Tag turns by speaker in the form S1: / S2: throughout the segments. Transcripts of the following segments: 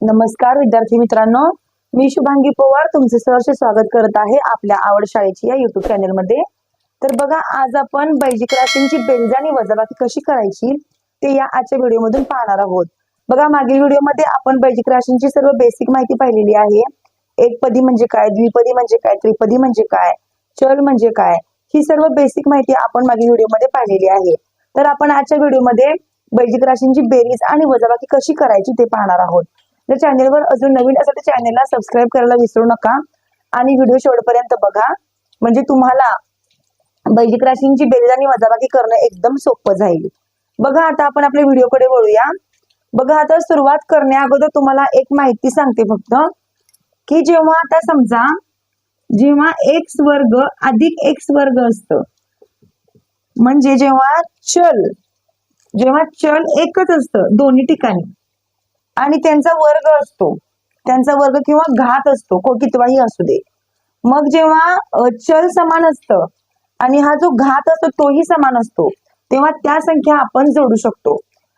S1: नमस्कार विद्यार्थी मित्रांनो. मी शुभांगी पवार तुमचे सहर्ष स्वागत करत आहे आपल्या आवड शाळेची या युट्यूब चॅनलमध्ये. तर बघा आज आपण बैजिक राशींची बेरीज आणि वजाबाकी कशी करायची ते या आजच्या व्हिडिओमधून पाहणार आहोत. बघा मागील व्हिडिओमध्ये आपण बैजिक राशींची सर्व बेसिक माहिती पाहिलेली आहे. एकपदी म्हणजे काय द्विपदी म्हणजे काय त्रिपदी म्हणजे काय चल म्हणजे काय ही सर्व बेसिक माहिती आपण मागील व्हिडिओमध्ये पाहिलेली आहे. तर आपण आजच्या व्हिडिओमध्ये बैजिक राशींची बेरीज आणि वजाबाकी कशी करायची ते पाहणार आहोत. जर चॅनेलवर अजून नवीन असेल तर चॅनेलला सबस्क्राईब करायला विसरू नका. आणि व्हिडिओ शेवटपर्यंत बघा. म्हणजे तुम्हाला बैजिक राशींची बेरीज आणि वजाबाकी करणं एकदम सोपं जाईल. बघा आता आपण आपल्या व्हिडिओकडे वळूया. बघा आता सुरुवात करण्या अगोदर तुम्हाला एक माहिती सांगते फक्त की जेव्हा आता समजा जेव्हा एक्स वर्ग अधिक एक्स वर्ग असत म्हणजे जेव्हा चल जेव्हा चल एकच असतं दोन्ही ठिकाणी आणि त्यांचा वर्ग असतो. त्यांचा वर्ग किंवा घात असतो. को कितवाही असू दे. मग जेव्हा चल समान असतं आणि हा जो घात असतो तोही समान असतो तेव्हा त्या संख्या आपण जोडू शकतो.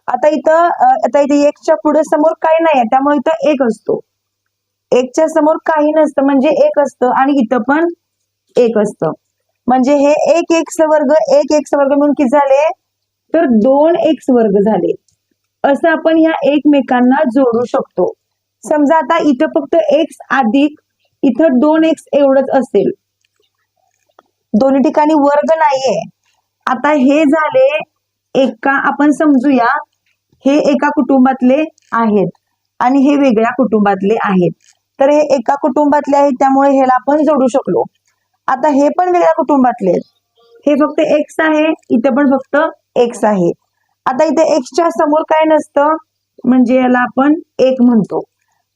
S1: आता इथं आता इथे एकच्या पुढे समोर काही नाही त्यामुळे इथं एक असतो. एकच्या समोर काही नसतं. म्हणजे एक असतं आणि इथं पण एक असतं. म्हणजे हे एक एक्स वर्ग एक एक्स वर्ग म्हणून किती झाले? तर दोन एक्स वर्ग झाले. असं आपण ह्या एकमेकांना जोडू शकतो. समजा आता इथं फक्त एक्स अधिक इथं दोन एक्स एवढंच असेल. दोन्ही ठिकाणी वर्ग नाहीये. आता हे झाले एका आपण समजूया हे एका कुटुंबातले आहेत आणि हे वेगळ्या कुटुंबातले आहेत. तर हे एका कुटुंबातले आहेत त्यामुळे ह्याला आपण जोडू शकलो. आता हे पण वेगळ्या कुटुंबातले आहेत. हे फक्त एक्स आहे इथे पण फक्त एक्स आहे. आता इथे एक्सच्या समोर काय नसतं म्हणजे याला आपण एक म्हणतो.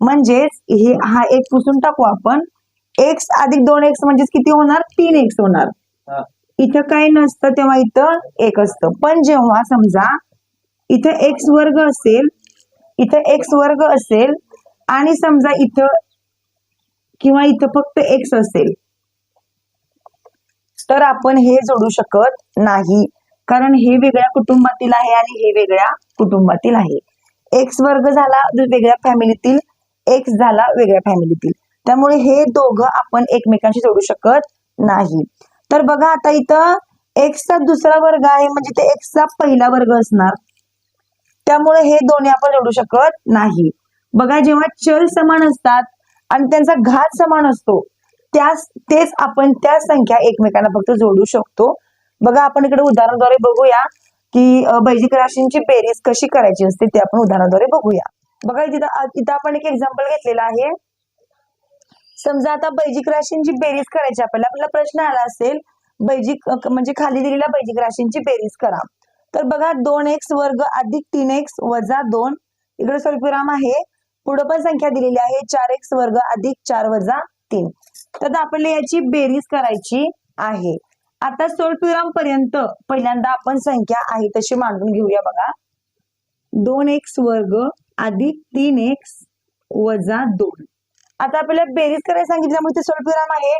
S1: म्हणजेच हे हा एक पुसून टाकू आपण. एक्स अधिक दोन एक्स म्हणजेच किती होणार? तीन एक्स होणार. इथं काय नसतं तेव्हा इथं एक असतं. पण जेव्हा समजा इथं एक्स वर्ग असेल इथं एक्स वर्ग असेल आणि समजा इथं किंवा इथं फक्त एक्स असेल तर आपण हे जोडू शकत नाही. कारण हे वेगळ्या कुटुंबातील आहे आणि हे वेगळ्या कुटुंबातील आहे. एक्स वर्ग झाला वेगळ्या फॅमिलीतील एक्स झाला वेगळ्या फॅमिलीतील. त्यामुळे हे दोघं आपण एकमेकांशी जोडू शकत नाही. तर बघा आता इथं एक्सचा दुसरा वर्ग आहे म्हणजे ते एक्सचा पहिला वर्ग असणार. त्यामुळे हे दोन्ही आपण जोडू शकत नाही. बघा जेव्हा चल समान असतात आणि त्यांचा घात समान असतो त्या तेच आपण त्या संख्या एकमेकांना फक्त जोडू शकतो. बघा आपण इकडे उदाहरणाद्वारे बघूया की अ, बैजिक राशींची बेरीज कशी करायची असते ते आपण उदाहरणाद्वारे बघूया. बघा तिथं इथं आपण एक एक्झाम्पल घेतलेला आहे. समजा आता बैजिक राशींची बेरीज करायची आपल्याला आपला प्रश्न आला असेल बैजिक म्हणजे खाली दिलेल्या बैजिक राशींची बेरीज करा. तर बघा दोन एक्स वर्ग अधिक तीन एक्स वजा दोन इकडे स्वल्पविराम आहे. पुढं पण संख्या दिलेली आहे चार एक्स वर्ग अधिक चार वजा तीन. तर आपल्याला याची बेरीज करायची आहे. आता स्वल्पविराम पर्यंत पहिल्यांदा आपण संख्या आहे तशी मांडून घेऊया बघा. दोन एक्स वर्ग अधिक तीन एक्स वजा दोन. आता आपल्याला बेरीज करायला सांगितल्यामुळे ते स्वल्पविराम आहे.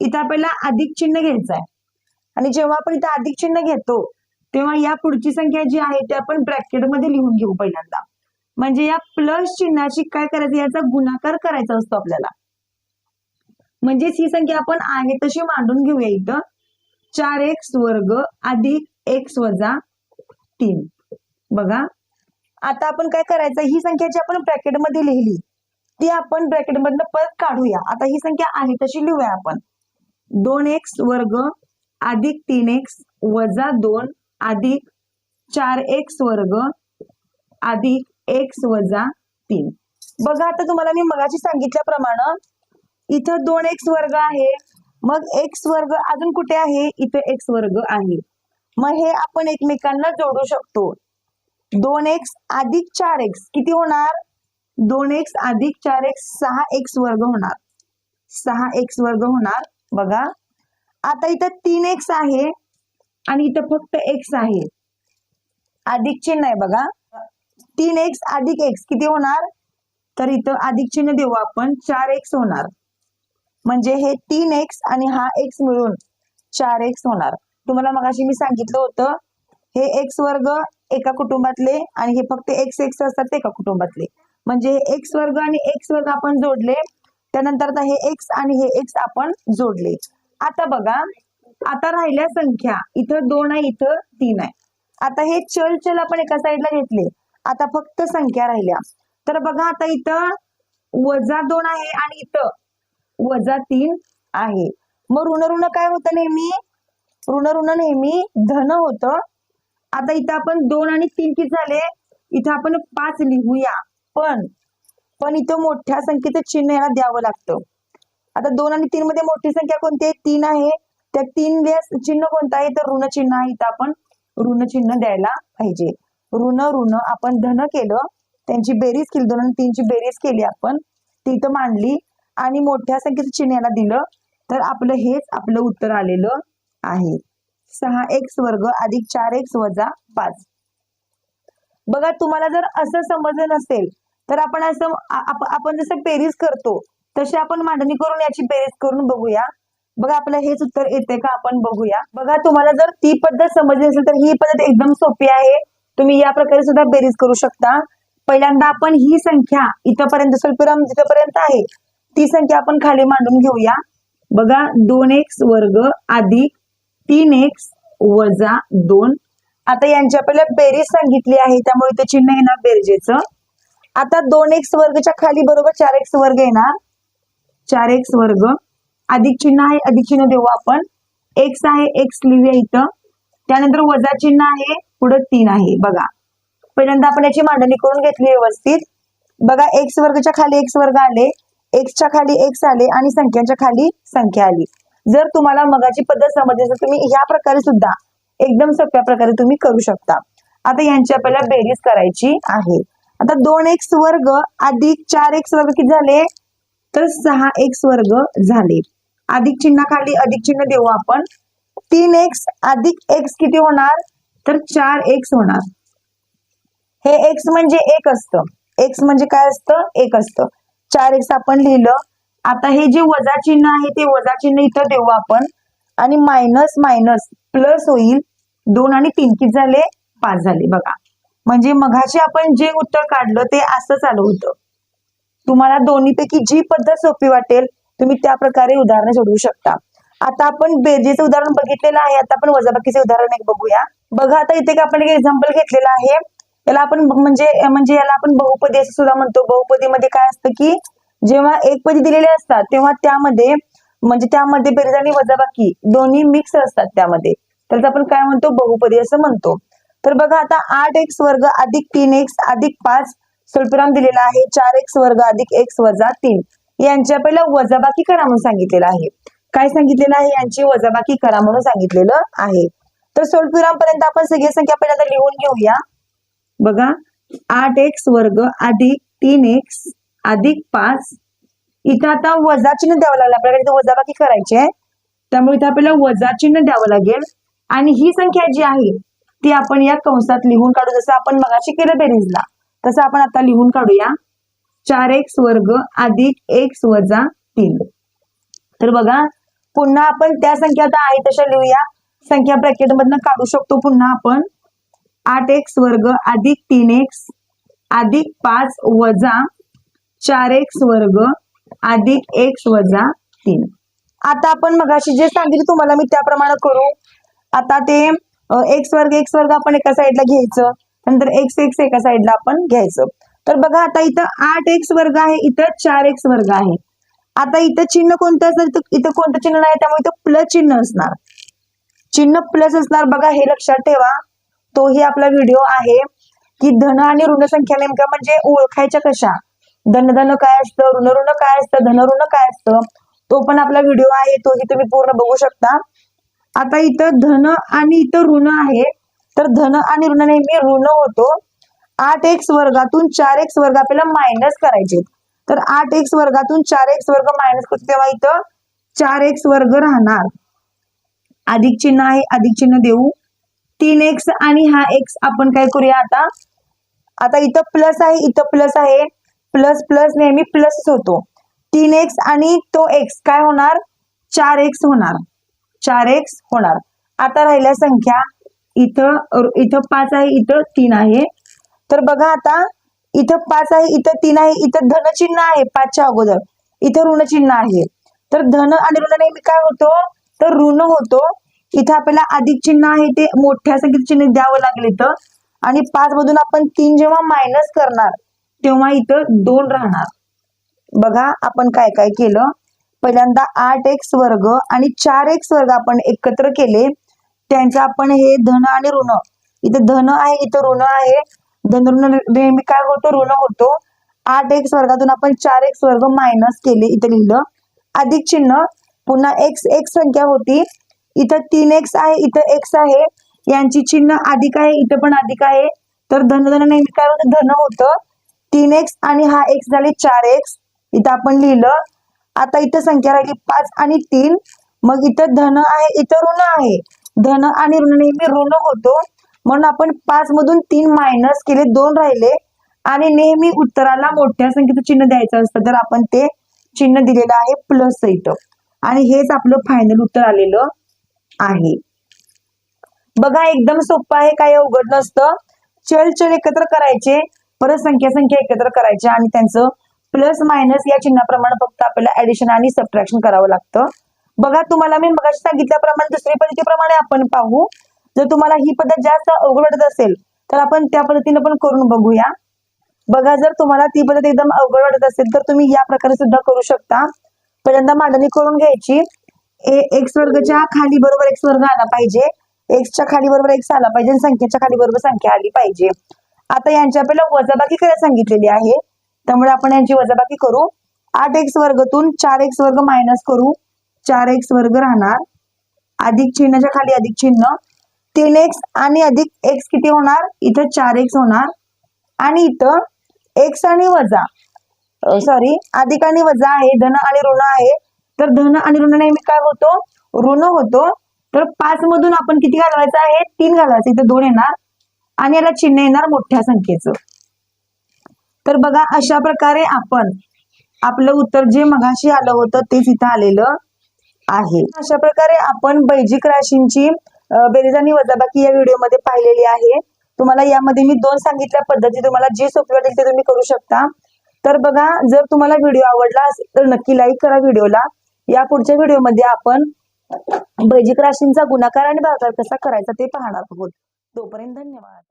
S1: इथं आपल्याला अधिक चिन्ह घ्यायचं आहे आणि जेव्हा आपण इथं अधिक चिन्ह घेतो तेव्हा या पुढची संख्या जी आहे ती आपण ब्रॅकेटमध्ये लिहून घेऊ पहिल्यांदा. म्हणजे या प्लस चिन्हाची काय करायचं? याचा गुणाकार करायचा असतो आपल्याला. म्हणजेच ही संख्या आपण आहे तशी मांडून घेऊया इथं. चार एक्स वर्ग अधिक एक्स वजा तीन. बघा. आता आपण काय करायचं? ही संख्या जी आपण ब्रॅकेटमध्ये लिहिली ती आपण ब्रॅकेटमधनं परत काढूया. आता ही संख्या आहे तशी लिहूया आपण. दोन एक्स वर्ग अधिक तीन एक्स वजा दोन अधिक चार एक्स वर्ग अधिक एक्स वजा तीन. बघा आता तुम्हाला मी मगाशी सांगितल्याप्रमाणे इथं दोन एक्स वर्ग आहे. मग एक्स वर्ग अजून कुठे आहे? इथं एक्स वर्ग आहे. मग हे आपण एकमेकांना जोडू शकतो. दोन एक्स अधिक चार एक्स किती होणार? दोन एक्स अधिक चार एक्स सहा एक्स वर्ग होणार. सहा एक्स वर्ग होणार. बघा. आता इथं तीन एक्स आहे आणि इथं फक्त एक्स आहे. अधिक चिन्ह आहे बघा. तीन एक्स अधिक एक्स किती होणार? तर इथं अधिक चिन्ह देऊ आपण. चार एक्स होणार. म्हणजे हे तीन एक्स आणि हा एक्स मिळून चार एक्स होणार. तुम्हाला मगाशी मी सांगितलं होतं हे एक्स वर्ग एका कुटुंबातले आणि हे फक्त एक्स एक्स असतात ते एका कुटुंबातले. म्हणजे हे एक्स वर्ग आणि एक्स वर्ग आपण जोडले त्यानंतर आता हे एक्स आणि हे एक्स आपण जोडले. आता बघा आता राहिल्या संख्या. इथं दोन आहे इथं तीन आहे. आता हे चल चल आपण एका साईडला घेतले. आता फक्त संख्या राहिल्या. तर बघा आता इथं वजा दोन आहे आणि इथं वजा तीन आहे. मग ऋण ऋण काय होतं नेहमी? ऋण ऋण नेहमी धन होतं. आता इथं आपण दोन आणि तीन किती झाले? इथं आपण पाच लिहूया. पण पण इथं मोठ्या संख्येचं चिन्ह याला द्यावं लागतं. आता दोन आणि तीन मध्ये मोठी संख्या कोणती आहे? तीन आहे. त्या तीन चिन्ह कोणतं आहे? तर ऋण चिन्ह आहे इथं आपण ऋण चिन्ह द्यायला पाहिजे. ऋण ऋण आपण धन केलं त्यांची बेरीज केली दोन आणि तीनची बेरीज केली आपण ती इथं मांडली. आणि मोठ्या संख्येचं चिन्ह याला दिलं तर आपलं हेच आपलं उत्तर आलेलं आहे. सहा एक्स वर्ग अधिक चार एक्स वजा पाच. बघा तुम्हाला जर असं समजलं नसेल तर आपण असं आपण जसं पेरीज करतो तशी आपण मांडणी करून याची बेरीज करून बघूया. बघा आपलं हेच उत्तर येते का आपण बघूया. बघा तुम्हाला जर ती पद्धत समजली असेल तर ही पद्धत एकदम सोपी आहे. तुम्ही या प्रकारे सुद्धा बेरीज करू शकता. पहिल्यांदा आपण ही संख्या इथपर्यंत स्वल्पविराम जिथपर्यंत आहे. ती संख्या आपण खाली मांडून घेऊया. बघा दोन एक्स वर्ग अधिक तीन एक्स वजा दोन. आता यांची आपल्याला बेरीज सांगितली आहे त्यामुळे इथे चिन्ह येणार बेरजेचं. आता दोन एक्स वर्गच्या खाली बरोबर चार एक्स वर्ग येणार. चार एक्स वर्ग अधिक चिन्ह आहे अधिक चिन्ह देऊ आपण. एक्स आहे एक्स लिहूया इथं. त्यानंतर वजा चिन्ह आहे पुढे तीन आहे बघा. पहिल्यांदा आपण याची मांडणी करून घेतली व्यवस्थित. बघा एक्स वर्गच्या खाली एक्स वर्ग आले. एक्सच्या खाली एक्स आले आणि संख्यांच्या खाली संख्या आली. जर तुम्हाला मगाची पद्धत समजली तर तुम्ही ह्या प्रकारे सुद्धा एकदम सोप्या प्रकारे तुम्ही करू शकता. आता यांची आपल्याला बेरीज करायची आहे. आता दोन एक्स वर्ग अधिक चार एक्स वर्ग किती झाले? तर सहा एक्स वर्ग झाले. अधिक चिन्हाखाली अधिक चिन्ह देऊ आपण. तीन एक्स अधिक एक्स किती होणार? तर चार एक्स होणार. हे एक्स म्हणजे एक असतं. एक्स म्हणजे काय असतं? एक असतं. चार एक्स आपण लिहिलं. आता हे जे वजा चिन्ह आहे ते वजा चिन्ह इथं देऊ आपण. आणि मायनस मायनस प्लस होईल. दोन आणि तीन किती झाले? पाच झाले. बघा. म्हणजे मघाशी आपण जे उत्तर काढलं ते असं चालू होतं. तुम्हाला दोन्हीपैकी जी पद्धत सोपी वाटेल तुम्ही त्या प्रकारे उदाहरण सोडवू शकता. आता आपण बेरजेचं उदाहरण बघितलेलं आहे आता आपण वजाबाकीचे उदाहरण एक बघूया. बघा आता इथे आपण एक एक्झाम्पल घेतलेलं आहे. याला आपण म्हणजे म्हणजे याला आपण बहुपदी असं सुद्धा म्हणतो. बहुपदीमध्ये काय असतं की जेव्हा एकपदी दिलेले असतात तेव्हा त्यामध्ये म्हणजे त्यामध्ये बेरीज आणि वजाबाकी दोन्ही मिक्स असतात त्यामध्ये. त्याला आपण काय म्हणतो? बहुपदी असं म्हणतो. तर बघा आता आठ एक्स वर्ग अधिक तीन एक्स अधिक पाच स्वल्पविराम दिलेला आहे. चार एक्स वर्ग अधिक एक्स वजा तीन. यांच्या पहिला वजाबाकी करा म्हणून सांगितलेलं आहे. काय सांगितलेलं आहे? यांची वजाबाकी करा म्हणून सांगितलेलं आहे. तर स्वल्पविराम पर्यंत आपण सगळी संख्या पहिल्यांदा लिहून घेऊया. बघा आठ एक्स वर्ग अधिक तीन एक्स अधिक पाच. इथं आता वजा चिन्ह द्यावं लागलं. आपल्याला इथं वजाबाकी करायची आहे. त्यामुळे इथं आपल्याला वजा चिन्ह द्यावं लागेल. आणि ही संख्या जी आहे ती आपण या कंसात लिहून काढू. जसं आपण मगाशी केलं बेरीजला तसं आपण आता लिहून काढूया. चार एक्स वर्ग अधिक एक्स वजा तीन. तर बघा पुन्हा आपण त्या संख्या आता आहे तशा लिहूया. संख्या ब्रॅकेट मधनं काढू शकतो पुन्हा आपण. आठ एक्स वर्ग अधिक तीन एक्स अधिक पाच वजा चार एक्स वर्ग अधिक एक्स वजा तीन. आता आपण मगाशी जे सांगितलं तुम्हाला मी त्याप्रमाणे करू. आता ते एक्स वर्ग एक्स वर्ग आपण एका साईडला घ्यायचं. नंतर एक्स एक्स एका साईडला आपण घ्यायचं. तर बघा आता इथं आठ एक्स वर्ग आहे इथं चार एक्स वर्ग आहे. आता इथं चिन्ह कोणतं असणार इथं कोणतं चिन्ह नाही त्यामुळे इथं प्लस चिन्ह असणार. चिन्ह प्लस असणार बघा हे लक्षात ठेवा. तोही आपला व्हिडिओ आहे की धन आणि ऋण संख्या नेमक्या म्हणजे ओळखायच्या कशा? धन धन काय असतं? ऋण ऋण काय असतं? धन ऋण काय असतं? तो पण आपला व्हिडिओ आहे तोही तुम्ही पूर्ण बघू शकता. आता इथं धन आणि इथं ऋण आहे. तर धन आणि ऋण नेहमी ऋण होतो. आठ एक्स वर्गातून चार एक्स वर्ग आपल्याला मायनस करायचे तर आठ एक्स वर्गातून चार एक्स वर्ग मायनस करतो तेव्हा इथं चार एक्स वर्ग राहणार. अधिक चिन्ह आहे अधिक चिन्ह देऊ. तीन एक्स आणि हा एक्स आपण काय करूया आता? आता इथं प्लस आहे इथं प्लस आहे. प्लस प्लस नेहमी प्लसच होतो. तीन एक्स आणि तो एक्स काय होणार? चार एक्स होणार. चार एक्स होणार. आता राहिल्या संख्या. इथं इथं पाच आहे इथं तीन आहे. तर बघा आता इथं पाच आहे इथं तीन आहे इथं धनचिन्ह आहे पाचच्या अगोदर. इथं ऋणचिन्ह आहे. तर धन आणि ऋण नेहमी काय होतो? तर ऋण होतो. इथे आपल्याला अधिक चिन्ह आहे ते मोठ्या संख्येचं चिन्ह द्यावं लागेल इथं. आणि पाच मधून आपण तीन जेव्हा मायनस करणार तेव्हा इथं दोन राहणार. बघा आपण काय काय केलं? पहिल्यांदा आठ एक्स वर्ग आणि चार एक्स वर्ग आपण एकत्र केले. त्यांचं आपण हे धन आणि ऋण. इथं धन आहे इथं ऋण आहे. धन ऋण नेहमी काय होतो? ऋण होतो. आठ एक्स वर्गातून आपण चार एक्स वर्ग मायनस केले इथं लिहिलं. अधिक चिन्ह पुन्हा एक्स एक संख्या होती. इथं तीन एक्स आहे इथं एक्स आहे. यांची चिन्ह अधिक आहे इथं पण अधिक आहे. तर धन धन नेहमी काय होतं? धन होतं. तीन एक्स आणि हा एक्स झाले चार एक्स इथं आपण लिहिलं. आता इथं संख्या राहिली पाच आणि तीन. मग इथं धन आहे इथं ऋण आहे. धन आणि ऋण नेहमी ऋण होतो. म्हणून आपण पाच मधून तीन मायनस केले दोन राहिले. आणि नेहमी उत्तराला मोठ्या संख्येचं चिन्ह द्यायचं असतं तर आपण ते चिन्ह दिलेलं आहे प्लस इथं. आणि हेच आपलं फायनल उत्तर आलेलं. आहे. बघा एकदम सोपं आहे काही अवघड नसतं. चल चल एकत्र करायचे. परत संख्या संख्या एकत्र करायच्या आणि त्यांचं प्लस मायनस या चिन्हाप्रमाणे फक्त आपल्याला ऍडिशन आणि सबट्रॅक्शन करावं लागतं. बघा तुम्हाला मी मगाशी सांगितल्याप्रमाणे दुसरी पद्धतीप्रमाणे आपण पाहू. जर तुम्हाला ही पद्धत जास्त अवघड वाटत असेल तर आपण त्या पद्धतीने पण करून बघूया. बघा जर तुम्हाला ती पद्धत एकदम अवघड वाटत असेल तर तुम्ही या प्रकारे सुद्धा करू शकता. पहिल्यांदा मांडणी करून घ्यायची. एक्स वर्गच्या खाली बरोबर एक्स वर्ग आला पाहिजे. एक्सच्या खाली बरोबर एक्स आला पाहिजे आणि संख्येच्या खाली बरोबर संख्या आली पाहिजे. आता यांची आपल्याला वजाबाकी करायला सांगितलेली आहे. त्यामुळे आपण यांची वजाबाकी करू. आठ एक्स वर्गतून चार एक्स वर्ग मायनस करू. चार एक्स वर्ग राहणार. अधिक चिन्हाच्या खाली अधिक चिन्ह. तीन एक्स आणि अधिक एक्स किती होणार? इथं चार एक्स होणार. आणि इथं एक्स आणि वजा सॉरी अधिक आणि वजा आहे धन आणि ऋण आहे. तर धन आणि ऋण नेहमी काय होतो? ऋण होतो. तर पाच मधून आपण किती घालवायचं आहे? तीन घालवायचं. इथं दोन येणार. आणि याला चिन्ह येणार मोठ्या संख्येचं. तर बघा अशा प्रकारे आपण आपलं उत्तर जे मगाशी आलं होतं तेच इथं आलेलं आहे. अशा प्रकारे आपण बैजिक राशींची अं, बेरीज आणि वजाबाकी या व्हिडिओमध्ये पाहिलेली आहे. तुम्हाला यामध्ये मी दोन सांगितल्या पद्धती तुम्हाला जे सोपी वाटेल ते तुम्ही करू शकता. तर बघा जर तुम्हाला व्हिडिओ आवडला असेल तर नक्की लाईक करा व्हिडिओला. या पुढच्या व्हिडिओमध्ये आपण बैजिक राशींचा गुणाकार आणि भागाकार कसा करायचा ते पाहणार आहोत. तोपर्यंत धन्यवाद.